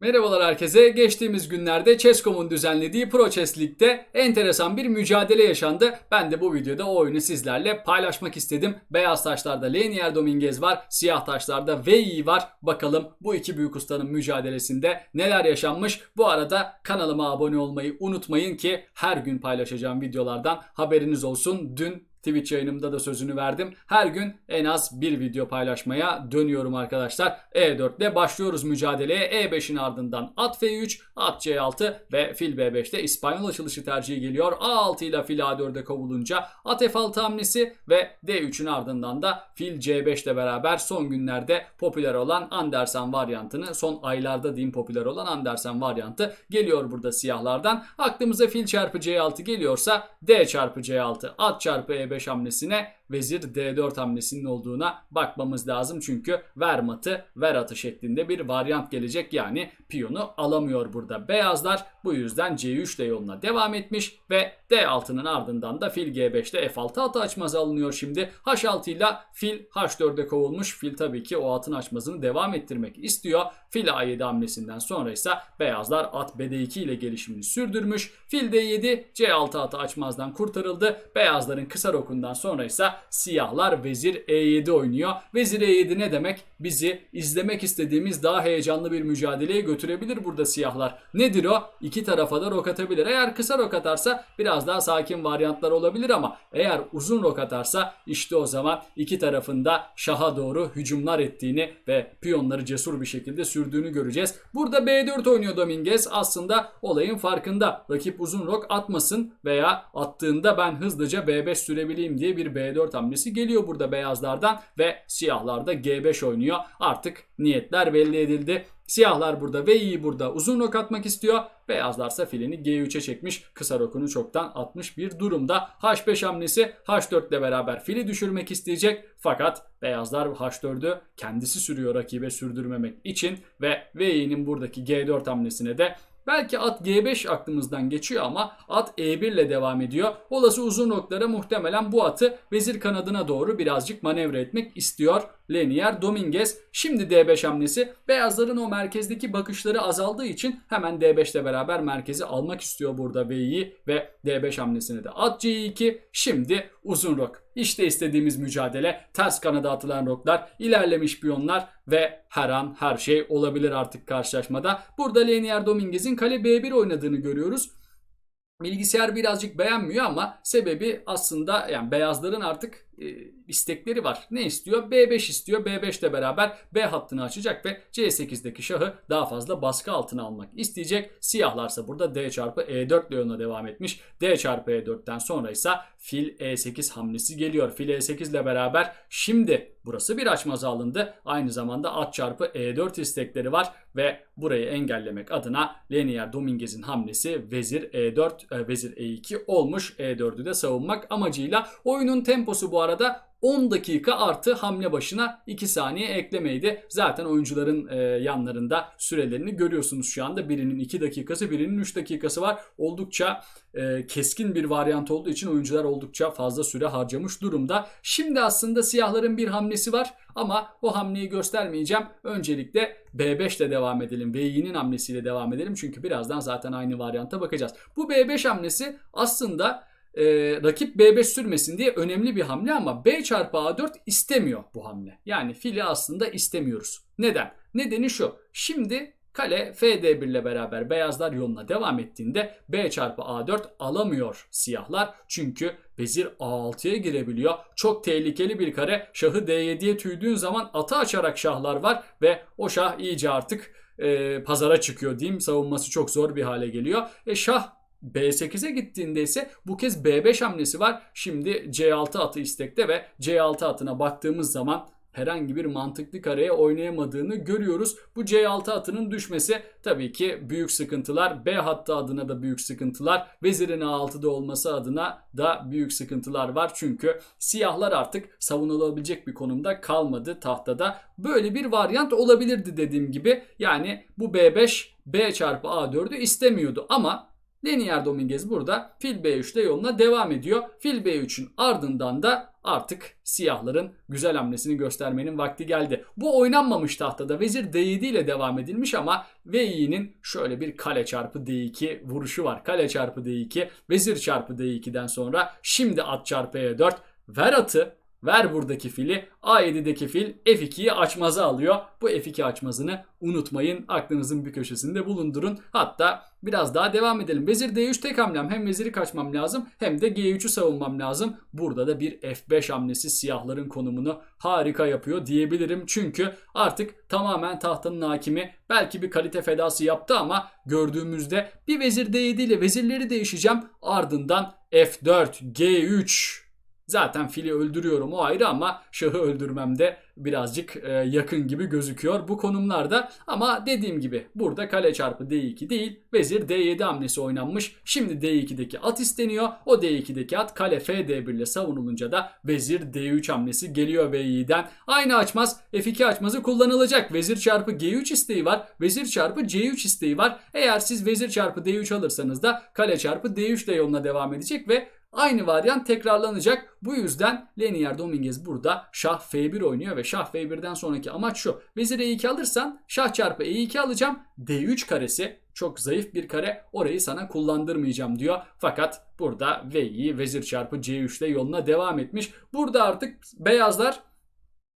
Merhabalar herkese. Geçtiğimiz günlerde Chess.com'un düzenlediği Pro League'de enteresan bir mücadele yaşandı. Ben de bu videoda o oyunu sizlerle paylaşmak istedim. Beyaz taşlarda Lenier Dominguez var, siyah taşlarda Wei var. Bakalım bu iki büyük ustanın mücadelesinde neler yaşanmış. Bu arada kanalıma abone olmayı unutmayın ki her gün paylaşacağım videolardan haberiniz olsun. Dün Twitch yayınımda da sözünü verdim. Her gün en az bir video paylaşmaya dönüyorum arkadaşlar. E4 ile başlıyoruz mücadeleye. E5'in ardından at F3, at C6 ve fil B5'te İspanyol açılışı tercihi geliyor. A6 ile fil A4'e kovulunca at F6 hamlesi ve D3'ün ardından da fil C5 ile beraber son günlerde popüler olan Andersen varyantını son aylarda diyeyim popüler olan Andersen varyantı geliyor burada siyahlardan. Aklımıza fil çarpı C6 geliyorsa D çarpı C6 at çarpı E5 hamlesine vezir D4 hamlesinin olduğuna bakmamız lazım. Çünkü ver matı ver atı şeklinde bir varyant gelecek. Yani piyonu alamıyor burada beyazlar. Bu yüzden C3 ile yoluna devam etmiş ve D6'nın ardından da fil G5'te F6 atı açmazı alınıyor şimdi. H6 ile fil H4'e kovulmuş. Fil tabii ki o atın açmazını devam ettirmek istiyor. Fil A7 hamlesinden sonra ise beyazlar at BD2 ile gelişimini sürdürmüş. Fil D7 C6 atı açmazdan kurtarıldı. Beyazların kısa rokundan sonra ise siyahlar vezir E7 oynuyor. Vezir E7 ne demek? Bizi izlemek istediğimiz daha heyecanlı bir mücadeleye götürebilir burada siyahlar. Nedir o? İki tarafa da rok atabilir. Eğer kısa rok atarsa biraz daha sakin varyantlar olabilir ama eğer uzun rok atarsa işte o zaman iki tarafında şaha doğru hücumlar ettiğini ve piyonları cesur bir şekilde sürdüğünü göreceğiz. Burada B4 oynuyor Dominguez. Aslında olayın farkında. Rakip uzun rok atmasın veya attığında ben hızlıca B5 sürebileyim diye bir B4 hamlesi geliyor burada beyazlardan ve siyahlar da G5 oynuyor. Artık niyetler belli edildi. Siyahlar burada ve iyi burada uzun rok atmak istiyor. Beyazlarsa filini G3'e çekmiş. Kısa rokunu çoktan atmış bir durumda. H5 hamlesi H4 ile beraber fili düşürmek isteyecek. Fakat beyazlar H4'ü kendisi sürüyor rakibe sürdürmemek için. Ve V'nin buradaki G4 hamlesine de Belki at G5 aklımızdan geçiyor ama at E1 ile devam ediyor. Olası uzun noktalara muhtemelen bu atı vezir kanadına doğru birazcık manevra etmek istiyor Lenier Dominguez. Şimdi D5 hamlesi beyazların o merkezdeki bakışları azaldığı için hemen D5 ile beraber merkezi almak istiyor burada V'yi ve D5 hamlesine de at C2. Şimdi uzun rok. İşte istediğimiz mücadele. Ters kanada atılan roklar, ilerlemiş piyonlar ve her an her şey olabilir artık karşılaşmada. Burada Lenier Dominguez'in kale B1 oynadığını görüyoruz. Bilgisayar birazcık beğenmiyor ama sebebi aslında yani beyazların artık e, istekleri var. Ne istiyor? B5 istiyor. B5 ile beraber B hattını açacak ve C8'deki şahı daha fazla baskı altına almak isteyecek. Siyahlarsa burada D çarpı E4 ile yoluna devam etmiş. D çarpı E4'ten sonra ise fil E8 hamlesi geliyor. Fil E8 ile beraber şimdi burası bir açmaz alındı. Aynı zamanda at çarpı E4 istekleri var ve burayı engellemek adına Lenier Dominguez'in hamlesi vezir E4 e, vezir E2 olmuş. E4'ü de savunmak amacıyla oyunun temposu bu arada 10 dakika artı hamle başına 2 saniye eklemeydi. Zaten oyuncuların e, yanlarında sürelerini görüyorsunuz şu anda. Birinin 2 dakikası, birinin 3 dakikası var. Oldukça e, keskin bir varyant olduğu için oyuncular oldukça fazla süre harcamış durumda. Şimdi aslında siyahların bir hamlesi var ama o hamleyi göstermeyeceğim. Öncelikle B5 ile devam edelim. V'nin hamlesiyle devam edelim. Çünkü birazdan zaten aynı varyanta bakacağız. Bu B5 hamlesi aslında e, rakip B5 sürmesin diye önemli bir hamle ama B çarpı A4 istemiyor bu hamle. Yani fili aslında istemiyoruz. Neden? Nedeni şu. Şimdi kale FD1 ile beraber beyazlar yoluna devam ettiğinde B çarpı A4 alamıyor siyahlar. Çünkü vezir A6'ya girebiliyor. Çok tehlikeli bir kare. Şahı D7'ye tüydüğün zaman atı açarak şahlar var ve o şah iyice artık e, pazara çıkıyor diyeyim. Savunması çok zor bir hale geliyor. E şah B8'e gittiğinde ise bu kez B5 hamlesi var. Şimdi C6 atı istekte ve C6 atına baktığımız zaman herhangi bir mantıklı kareye oynayamadığını görüyoruz. Bu C6 atının düşmesi tabii ki büyük sıkıntılar. B hattı adına da büyük sıkıntılar. Vezirin A6'da olması adına da büyük sıkıntılar var. Çünkü siyahlar artık savunulabilecek bir konumda kalmadı tahtada. Böyle bir varyant olabilirdi dediğim gibi. Yani bu B5 B çarpı A4'ü istemiyordu ama Lenier Dominguez burada fil B3'te yoluna devam ediyor. Fil B3'ün ardından da artık siyahların güzel hamlesini göstermenin vakti geldi. Bu oynanmamış tahtada vezir D7 ile devam edilmiş ama Vei'nin şöyle bir kale çarpı D2 vuruşu var. Kale çarpı D2, vezir çarpı D2'den sonra şimdi at çarpı E4 ver atı Ver buradaki fili. A7'deki fil F2'yi açmaza alıyor. Bu F2 açmazını unutmayın. Aklınızın bir köşesinde bulundurun. Hatta biraz daha devam edelim. Vezir D3 tek hamlem. Hem veziri kaçmam lazım hem de G3'ü savunmam lazım. Burada da bir F5 hamlesi siyahların konumunu harika yapıyor diyebilirim. Çünkü artık tamamen tahtanın hakimi belki bir kalite fedası yaptı ama gördüğümüzde bir vezir D7 ile vezirleri değişeceğim. Ardından F4, G3 Zaten fili öldürüyorum o ayrı ama şahı öldürmem de birazcık e, yakın gibi gözüküyor bu konumlarda. Ama dediğim gibi burada kale çarpı D2 değil vezir D7 hamlesi oynanmış. Şimdi D2'deki at isteniyor. O D2'deki at kale F-D1 ile savunulunca da vezir D3 hamlesi geliyor V'den. Aynı açmaz F2 açmazı kullanılacak. Vezir çarpı G3 isteği var. Vezir çarpı C3 isteği var. Eğer siz vezir çarpı D3 alırsanız da kale çarpı D3 de yoluna devam edecek ve Aynı varyant tekrarlanacak. Bu yüzden Lenier Dominguez burada şah F1 oynuyor ve şah F1'den sonraki amaç şu. Vezir E2 alırsan şah çarpı E2 alacağım. D3 karesi çok zayıf bir kare orayı sana kullandırmayacağım diyor. Fakat burada V'yi vezir çarpı C3'te yoluna devam etmiş. Burada artık beyazlar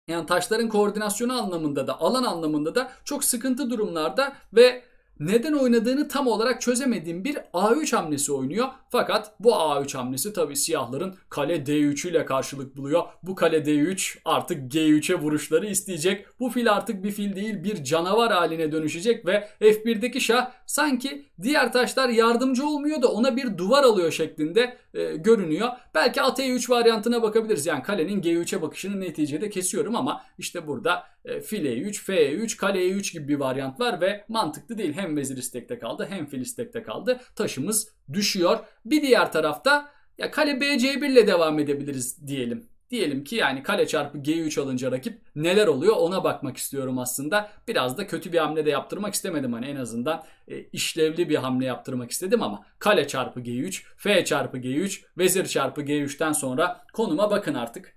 yani taşların koordinasyonu anlamında da alan anlamında da çok sıkıntı durumlarda ve neden oynadığını tam olarak çözemediğim bir A3 hamlesi oynuyor. Fakat bu A3 hamlesi tabi siyahların kale D3 ile karşılık buluyor. Bu kale D3 artık G3'e vuruşları isteyecek. Bu fil artık bir fil değil bir canavar haline dönüşecek ve F1'deki şah sanki diğer taşlar yardımcı olmuyor da ona bir duvar alıyor şeklinde e, görünüyor. Belki at E3 varyantına bakabiliriz. Yani kalenin G3'e bakışını neticede kesiyorum ama işte burada e, fil E3, F 3 kale E3 gibi bir varyant var ve mantıklı değil. Hem vezir istekte kaldı hem fil istekte kaldı. Taşımız düşüyor. Bir diğer tarafta ya kale BC1 ile devam edebiliriz diyelim. Diyelim ki yani kale çarpı G3 alınca rakip neler oluyor ona bakmak istiyorum aslında. Biraz da kötü bir hamle de yaptırmak istemedim hani en azından e, işlevli bir hamle yaptırmak istedim ama kale çarpı G3, F çarpı G3, vezir çarpı G3'ten sonra konuma bakın artık.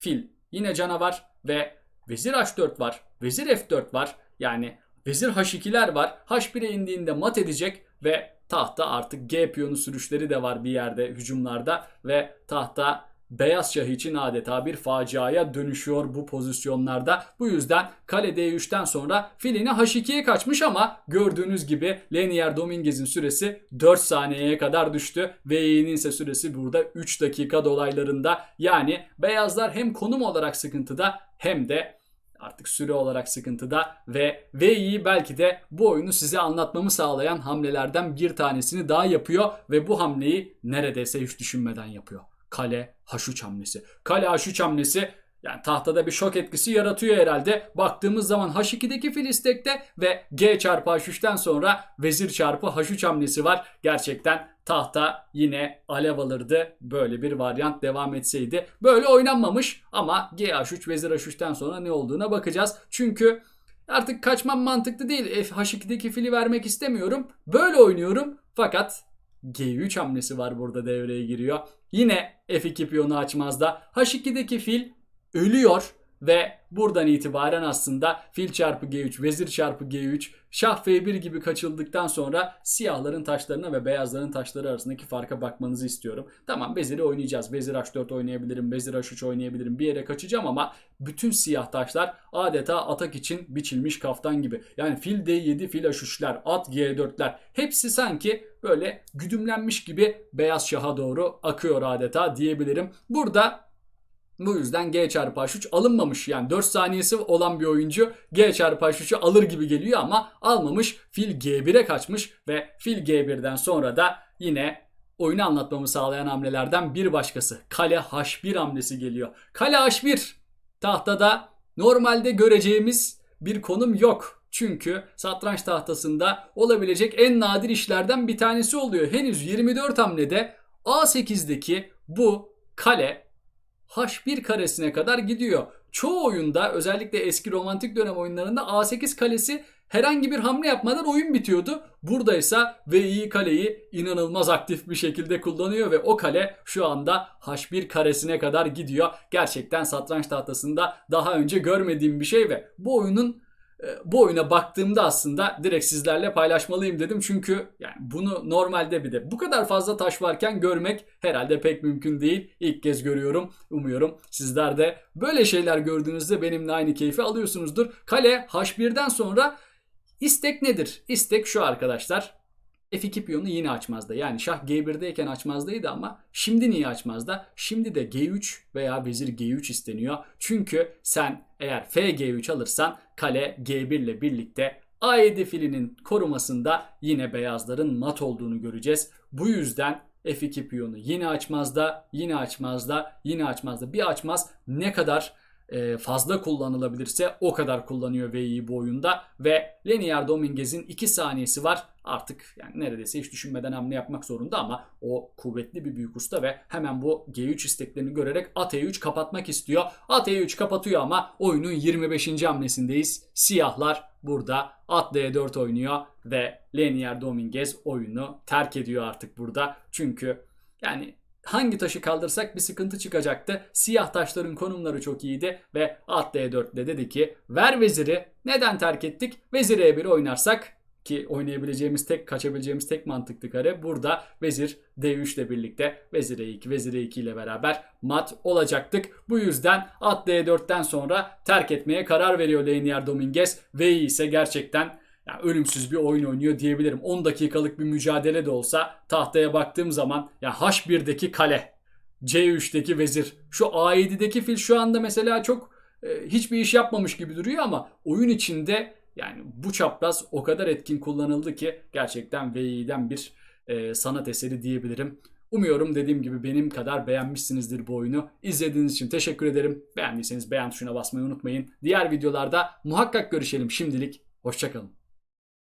Fil yine canavar ve vezir H4 var, vezir F4 var. Yani vezir H2'ler var. H1'e indiğinde mat edecek ve tahta artık G piyonu sürüşleri de var bir yerde hücumlarda ve tahta beyaz şah için adeta bir faciaya dönüşüyor bu pozisyonlarda. Bu yüzden kale D3'ten sonra filini H2'ye kaçmış ama gördüğünüz gibi Lenier Dominguez'in süresi 4 saniyeye kadar düştü. V'nin ise süresi burada 3 dakika dolaylarında. Yani beyazlar hem konum olarak sıkıntıda hem de artık süre olarak sıkıntıda ve V'yi belki de bu oyunu size anlatmamı sağlayan hamlelerden bir tanesini daha yapıyor ve bu hamleyi neredeyse hiç düşünmeden yapıyor. Kale H3 hamlesi. Kale H3 hamlesi yani tahtada bir şok etkisi yaratıyor herhalde. Baktığımız zaman H2'deki fil istekte ve G çarpı H3'ten sonra vezir çarpı H3 hamlesi var. Gerçekten tahta yine alev alırdı. Böyle bir varyant devam etseydi. Böyle oynanmamış ama G H3 vezir H3'ten sonra ne olduğuna bakacağız. Çünkü artık kaçmam mantıklı değil. H2'deki fili vermek istemiyorum. Böyle oynuyorum. Fakat G3 hamlesi var burada devreye giriyor. Yine F2 piyonu açmazda. H2'deki fil ölüyor ve buradan itibaren aslında fil çarpı G3, vezir çarpı G3, şah F1 gibi kaçıldıktan sonra siyahların taşlarına ve beyazların taşları arasındaki farka bakmanızı istiyorum. Tamam veziri oynayacağız. Vezir H4 oynayabilirim, vezir H3 oynayabilirim. Bir yere kaçacağım ama bütün siyah taşlar adeta atak için biçilmiş kaftan gibi. Yani fil D7, fil H3'ler, at G4'ler hepsi sanki böyle güdümlenmiş gibi beyaz şaha doğru akıyor adeta diyebilirim. Burada bu yüzden G çarpı H3 alınmamış. Yani 4 saniyesi olan bir oyuncu G çarpı H3'ü alır gibi geliyor ama almamış. Fil G1'e kaçmış ve fil G1'den sonra da yine oyunu anlatmamı sağlayan hamlelerden bir başkası. Kale H1 hamlesi geliyor. Kale H1 tahtada normalde göreceğimiz bir konum yok. Çünkü satranç tahtasında olabilecek en nadir işlerden bir tanesi oluyor. Henüz 24 hamlede A8'deki bu kale H1 karesine kadar gidiyor. Çoğu oyunda özellikle eski romantik dönem oyunlarında A8 kalesi herhangi bir hamle yapmadan oyun bitiyordu. Buradaysa VI kaleyi inanılmaz aktif bir şekilde kullanıyor ve o kale şu anda H1 karesine kadar gidiyor. Gerçekten satranç tahtasında daha önce görmediğim bir şey ve bu oyunun bu oyuna baktığımda aslında direkt sizlerle paylaşmalıyım dedim. Çünkü yani bunu normalde bir de bu kadar fazla taş varken görmek herhalde pek mümkün değil. İlk kez görüyorum. Umuyorum sizler de böyle şeyler gördüğünüzde benimle aynı keyfi alıyorsunuzdur. Kale H1'den sonra istek nedir? İstek şu arkadaşlar. F2 piyonu yine açmazda. Yani şah G1'deyken açmazdaydı ama şimdi niye açmazda? Şimdi de G3 veya vezir G3 isteniyor. Çünkü sen eğer F G3 alırsan kale G1 ile birlikte A7 filinin korumasında yine beyazların mat olduğunu göreceğiz. Bu yüzden F2 piyonu yine açmazda, yine açmazda, yine açmazda. Bir açmaz ne kadar e, fazla kullanılabilirse o kadar kullanıyor VI bu oyunda ve Lenier Dominguez'in 2 saniyesi var. Artık yani neredeyse hiç düşünmeden hamle yapmak zorunda ama o kuvvetli bir büyük usta ve hemen bu G3 isteklerini görerek at E3 kapatmak istiyor. At E3 kapatıyor ama oyunun 25. hamlesindeyiz. Siyahlar burada at D4 oynuyor ve Lenier Dominguez oyunu terk ediyor artık burada. Çünkü yani hangi taşı kaldırsak bir sıkıntı çıkacaktı. Siyah taşların konumları çok iyiydi ve at D4'de dedi ki ver veziri. Neden terk ettik? Vezir E1 oynarsak ki oynayabileceğimiz tek kaçabileceğimiz tek mantıklı kare burada vezir D3 ile birlikte vezir E2 vezir E2 ile beraber mat olacaktık. Bu yüzden at D4'ten sonra terk etmeye karar veriyor Lenier Dominguez ve ise gerçekten yani ölümsüz bir oyun oynuyor diyebilirim. 10 dakikalık bir mücadele de olsa tahtaya baktığım zaman ya H1'deki kale, C3'teki vezir, şu A7'deki fil şu anda mesela çok e, hiçbir iş yapmamış gibi duruyor ama oyun içinde yani bu çapraz o kadar etkin kullanıldı ki gerçekten VI'den bir e, sanat eseri diyebilirim. Umuyorum dediğim gibi benim kadar beğenmişsinizdir bu oyunu. İzlediğiniz için teşekkür ederim. Beğendiyseniz beğen tuşuna basmayı unutmayın. Diğer videolarda muhakkak görüşelim şimdilik. Hoşçakalın.